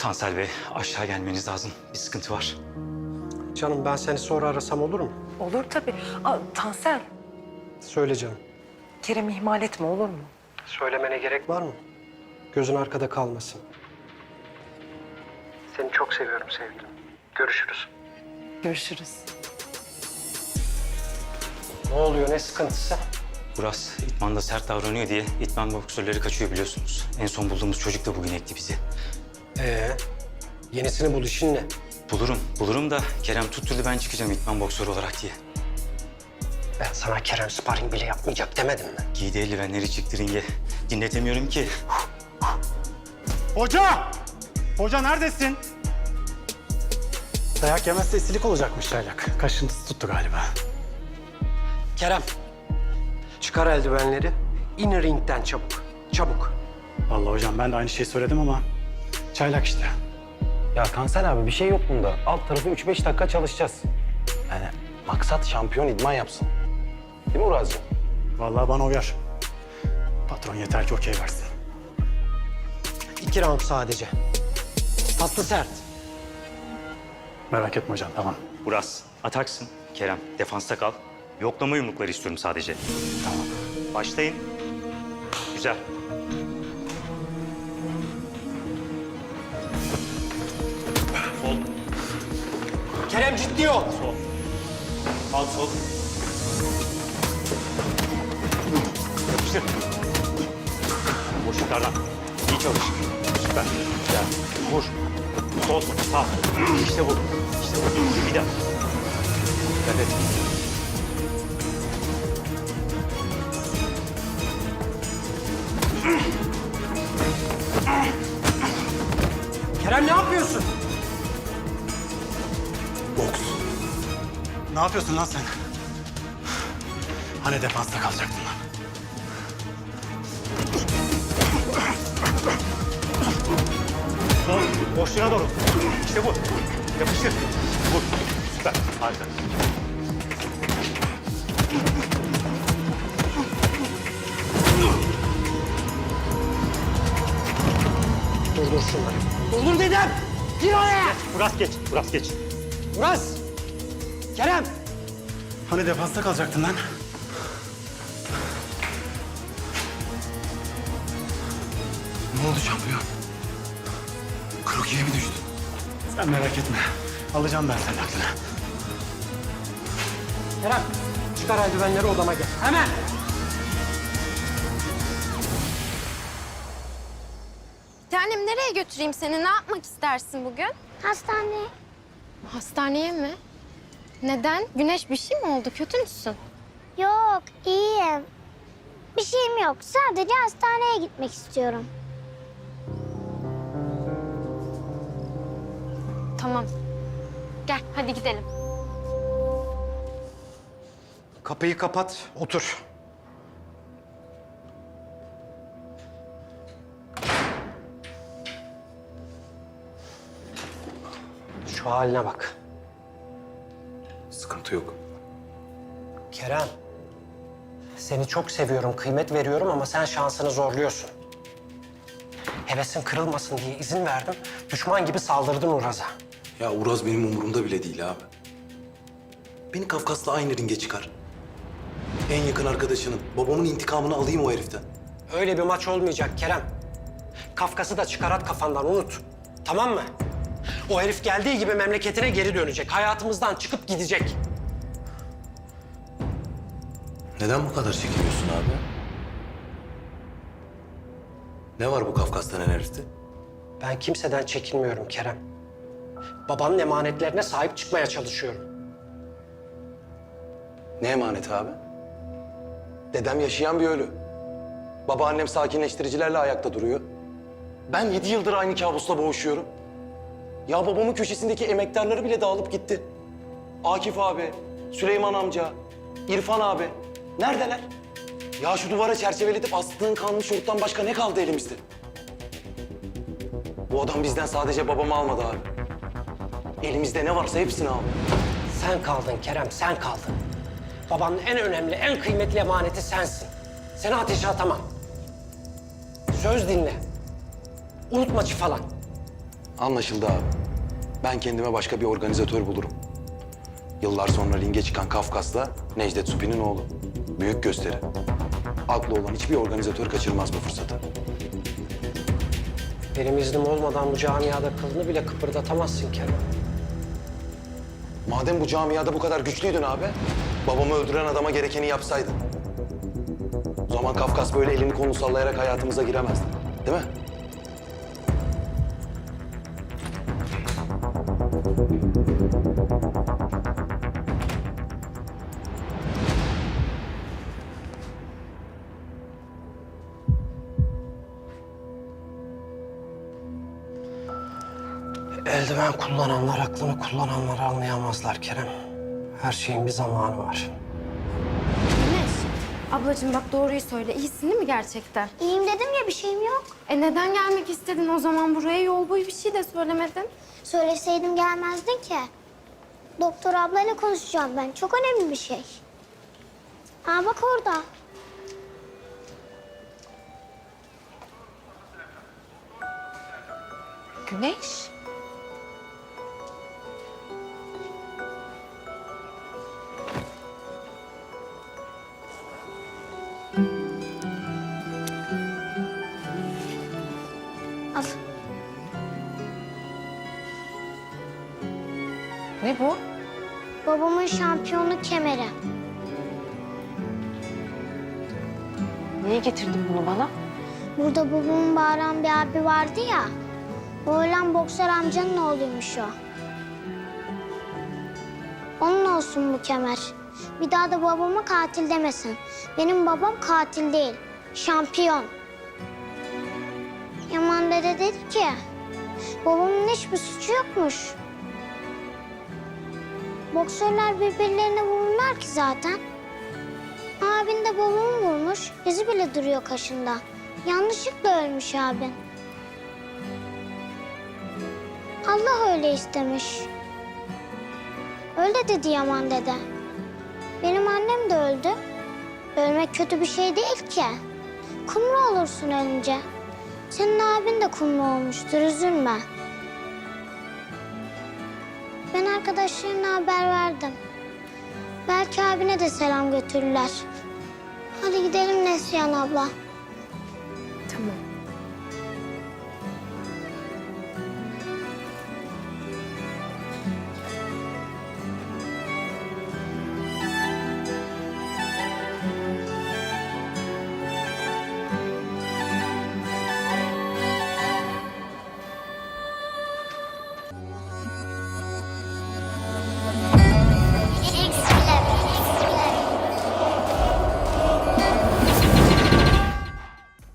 Tansel Bey aşağı gelmeniz lazım. Bir sıkıntı var. Canım ben seni sonra arasam olur mu? Olur tabii. Aa, Tansel, Söyle canım. Kerem'i ihmal etme olur mu? Söylemene gerek var mı? Gözün arkada kalmasın. Seni çok seviyorum sevgilim. Görüşürüz. Görüşürüz. Ne oluyor ne sıkıntısı? Buras İtman'da sert davranıyor diye İtman boksörleri kaçıyor biliyorsunuz. En son bulduğumuz çocuk da bugün ekti bizi. Ee, yenisini bul işin ne? Bulurum, bulurum da Kerem tutturdu ben çıkacağım İtman boksörü olarak diye. Ben sana Kerem sparring bile yapmayacak demedim mi? Giydi eldivenleri çıktı ringe. Dinletemiyorum ki. Hoca! Hoca neredesin? Dayak yemezse isilik olacakmış Çaylak. Kaşıntısı tuttu galiba. Kerem, çıkar eldivenleri. İn ringden çabuk. Çabuk. Vallahi hocam ben de aynı şeyi söyledim ama Çaylak işte. Ya Tansel abi bir şey yok bunda. Alt tarafı 3-5 dakika çalışacağız. Yani maksat şampiyon idman yapsın. Değil mi Uraz'cığım? Vallahi bana uyar. Patron yeter ki okey versin. İki round sadece. Tatlı sert. Merak etme hocam tamam. Buras ataksın. Kerem defansta kal. Yoklama yumrukları istiyorum sadece. Tamam. Başlayın. Güzel. Kerem ciddi ol. sol. Al sol. Yapıştır. Boş yukarıdan. İyi çalış. Süper. Güzel. Vur. Sol, sağ. İşte bu. İşte bu. Bir daha. Evet. Kerem ne yapıyorsun? Boks. Ne yapıyorsun lan sen? Hani defansta kalacaktın lan? Sol, boşluğuna doğru. İşte bu. Yapıştır. Vur. Süper. Harika. Durdur şunları. Durdur dedim. Gir oraya. Buras geç. Buras geç. Uras. Kerem. Hani defansta kalacaktın lan? Ne oldu şampiyon? Krokiye mi düştün? Sen merak etme. Alacağım ben senin aklını. Kerem. Çıkar eldivenleri odama gel. Hemen. Tanem nereye götüreyim seni? Ne yapmak istersin bugün? Hastaneye. Hastaneye mi? Neden? Güneş bir şey mi oldu? Kötü müsün? Yok, iyiyim. Bir şeyim yok. Sadece hastaneye gitmek istiyorum. Tamam. Gel hadi gidelim. Kapıyı kapat. Otur. Şu haline bak. Sıkıntı yok. Kerem. Seni çok seviyorum, kıymet veriyorum ama sen şansını zorluyorsun. Hevesin kırılmasın diye izin verdim. Düşman gibi saldırdın Uraz'a. Ya Uraz benim umurumda bile değil abi. Beni Kafkas'la aynı ringe çıkar. En yakın arkadaşının, babamın intikamını alayım o heriften. Öyle bir maç olmayacak Kerem. Kafkas'ı da çıkarat kafandan unut. Tamam mı? O herif geldiği gibi memleketine geri dönecek. Hayatımızdan çıkıp gidecek. Neden bu kadar çekiniyorsun abi? Ne var bu Kafkas denen herifte? Ben kimseden çekinmiyorum Kerem. Babanın emanetlerine sahip çıkmaya çalışıyorum. Ne emaneti abi? Dedem yaşayan bir ölü. Babaannem sakinleştiricilerle ayakta duruyor. Ben yedi yıldır aynı kabusla boğuşuyorum. Ya babamın köşesindeki emektarları bile dağılıp gitti. Akif abi, Süleyman amca, İrfan abi. Neredeler? Ya şu duvara çerçeveletip astığın kalmış yurttan başka ne kaldı elimizde? Bu adam bizden sadece babamı almadı abi. Elimizde ne varsa hepsini aldı. Sen kaldın Kerem, sen kaldın. Babanın en önemli, en kıymetli emaneti sensin. Seni ateşe atamam. Söz dinle. Unut maçı falan. Anlaşıldı abi. Ben kendime başka bir organizatör bulurum. Yıllar sonra ringe çıkan Kafkas'la Necdet Supi'nin oğlu. Büyük gösteri. Aklı olan hiçbir organizatör kaçırmaz bu fırsatı. Benim iznim olmadan bu camiada kılını bile kıpırdatamazsın Kerem. Madem bu camiada bu kadar güçlüydün abi, babamı öldüren adama gerekeni yapsaydın. O zaman Kafkas böyle elini kolunu sallayarak hayatımıza giremezdi. Değil mi? Eldiven kullananlar aklını kullananları anlayamazlar Kerem. Her şeyin bir zamanı var. Ablacığım bak doğruyu söyle. İyisin değil mi gerçekten? İyiyim dedim ya bir şeyim yok. E neden gelmek istedin o zaman buraya? Yol boyu bir şey de söylemedin. Söyleseydim gelmezdin ki. Doktor ablayla konuşacağım ben. Çok önemli bir şey. Ha bak orada. Güneş. Al. Ne bu? Babamın şampiyonluk kemeri. Niye getirdin bunu bana? Burada babamın bağıran bir abi vardı ya. O ölen boksör amcanın oğluymuş o. Onun olsun bu kemer. Bir daha da babama katil demesin. Benim babam katil değil, şampiyon. Yaman dede dedi ki, babamın hiçbir suçu yokmuş. Boksörler birbirlerine vururlar ki zaten. Abin de babamı vurmuş, izi bile duruyor kaşında. Yanlışlıkla ölmüş abin. Allah öyle istemiş. Öyle dedi Yaman dede. Benim annem de öldü. Ölmek kötü bir şey değil ki. Kumru olursun ölünce. Senin abin de kumru olmuştur, üzülme. Ben arkadaşlarına haber verdim. Belki abine de selam götürürler. Hadi gidelim Neslihan abla.